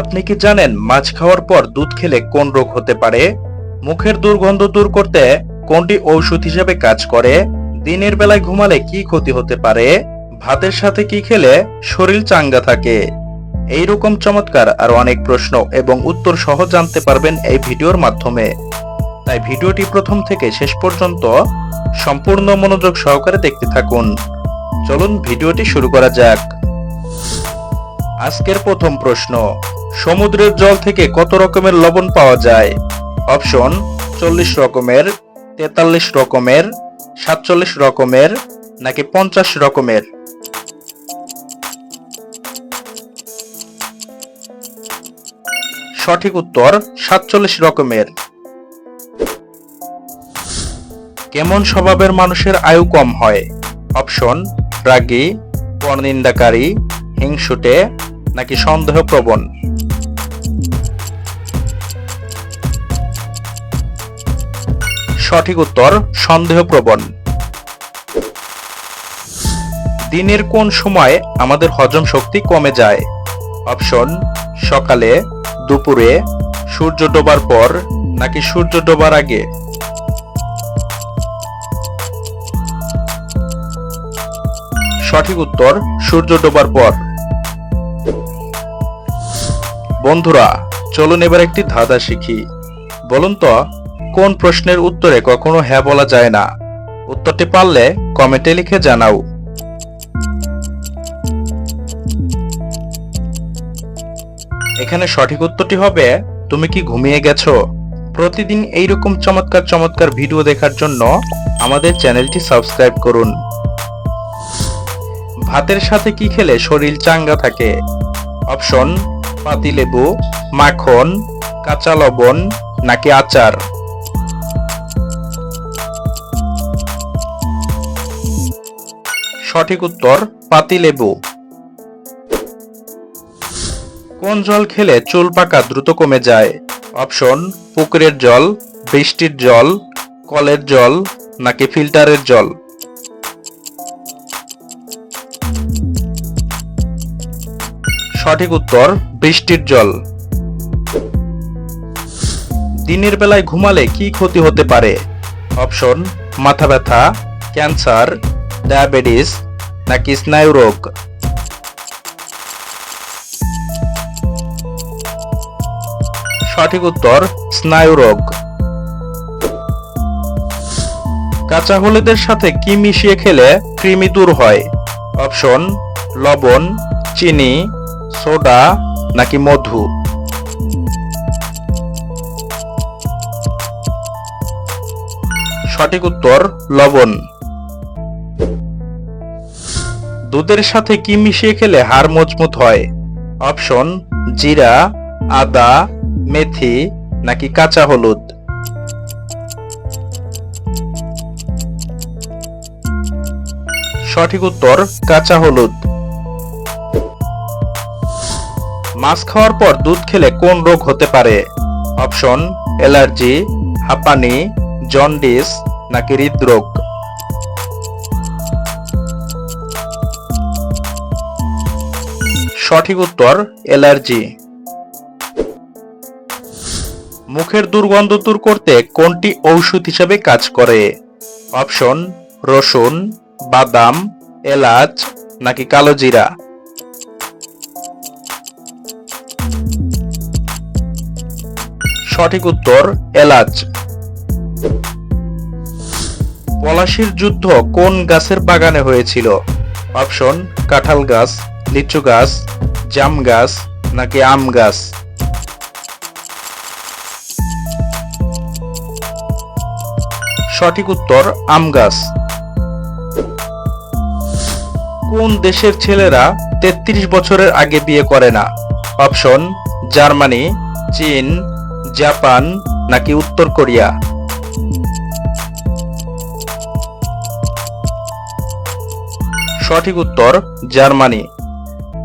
আপনি কি জানেন মাছ খাওয়ার পর দুধ খেলে কোন রোগ হতে পারে? মুখের দুর্গন্ধ দূর করতে কোনটি ঔষধ হিসেবে কাজ করে? দিনের বেলায় ঘুমালে কি ক্ষতি হতে পারে? ভাতের সাথে কি খেলে শরীর চাঙ্গা থাকে? এই রকম চমৎকার আর অনেক প্রশ্ন এবং উত্তর সহ জানতে পারবেন এই ভিডিওর মাধ্যমে। তাই ভিডিওটি প্রথম থেকে শেষ পর্যন্ত সম্পূর্ণ মনোযোগ সহকারে দেখতে থাকুন। চলুন ভিডিওটি শুরু করা যাক। আজকের প্রথম প্রশ্ন সমুদ্রের জল থেকে কত রকমের লবণ পাওয়া যায়? অপশন, চল্লিশ রকমের, তেতাল্লিশ রকমের, সাতচল্লিশ রকমের, নাকি পঞ্চাশ রকমের? সঠিক উত্তর, সাতচল্লিশ রকমের। কেমন স্বভাবের মানুষের আয়ু কম হয়? অপশন, রাগী পরনিন্দাকারী হিংসুটে, নাকি সন্দেহপ্রবণ? সঠিক উত্তর সন্দেহপ্রবণ। দিনের কোন সময় আমাদের হজম শক্তি কমে যায়? অপশন, সকালে, দুপুরে, সূর্য ডোবার পর নাকি সূর্য ডোবার আগে? সঠিক উত্তর, সূর্য ডোবার পর। বন্ধুরা, চলুন এবার একটি ধাঁধা শিখি। বলুন তো কোন প্রশ্নের উত্তরে কখনো হ্যাঁ বলা যায় না? উত্তরটি পারলে কমেন্টে লিখে জানাও। এখানে সঠিক উত্তরটি হবে, তুমি কি ঘুমিয়ে গেছো? প্রতিদিন এইরকম চমৎকার চমৎকার ভিডিও দেখার জন্য আমাদের চ্যানেলটি সাবস্ক্রাইব করুন। ভাতের সাথে কি খেলে শরীর চাঙ্গা থাকে? অপশন, পাতিলেবু, মাখন, কাঁচা লবণ নাকি আচার? সঠিক উত্তর পাতিলেবু। কোন জল খেলে চুল পাকা দ্রুত কমে যায়? অপশন, পুকুরের জল, বৃষ্টির জল, কলের জল, নাকি ফিল্টারের জল? সঠিক উত্তর, বৃষ্টির জল। দিনের বেলায় ঘুমালে কি ক্ষতি হতে পারে? অপশন, মাথা ব্যথা, ক্যান্সার ডায়াবেটিস নাকি স্নায়ু রোগ? সঠিক উত্তর, স্নায়ু রোগ। কাঁচা হলুদের সাথে কি মিশিয়ে খেলে কৃমি দূর হয়? অপশন, লবণ, চিনি, সোডা নাকি মধু? সঠিক উত্তর, লবণ। দুধের সাথে কি মিশিয়ে খেলে হাড় মজবুত হয়? অপশন, জিরা, আদা, মেথি নাকি কাঁচা হলুদ? সঠিক উত্তর, কাঁচা হলুদ। মাছ খাওয়ার পর দুধ খেলে কোন রোগ হতে পারে? অপশন, অ্যালার্জি, হাঁপানি, জন্ডিস নাকি হৃদরোগ? সঠিক উত্তর, অ্যালার্জি। মুখের দুর্গন্ধ দূর করতে কোনটি ঔষধ হিসেবে কাজ করে? অপশন, রসুন, বাদাম, এলাচ, নাকি কালো জিরা? সঠিক উত্তর, এলাচ। পলাশির যুদ্ধ কোন গাছের বাগানে হয়েছিল? অপশন, কাঁঠাল গাছ। লিচু গাছ, জাম গাছ নাকি আম গাছ? সঠিক উত্তর, আম গাছ। কোন দেশের ছেলেরা তেত্রিশ বছরের আগে বিয়ে করে না? অপশন, জার্মানি, চীন, জাপান নাকি উত্তর কোরিয়া? সঠিক উত্তর, জার্মানি।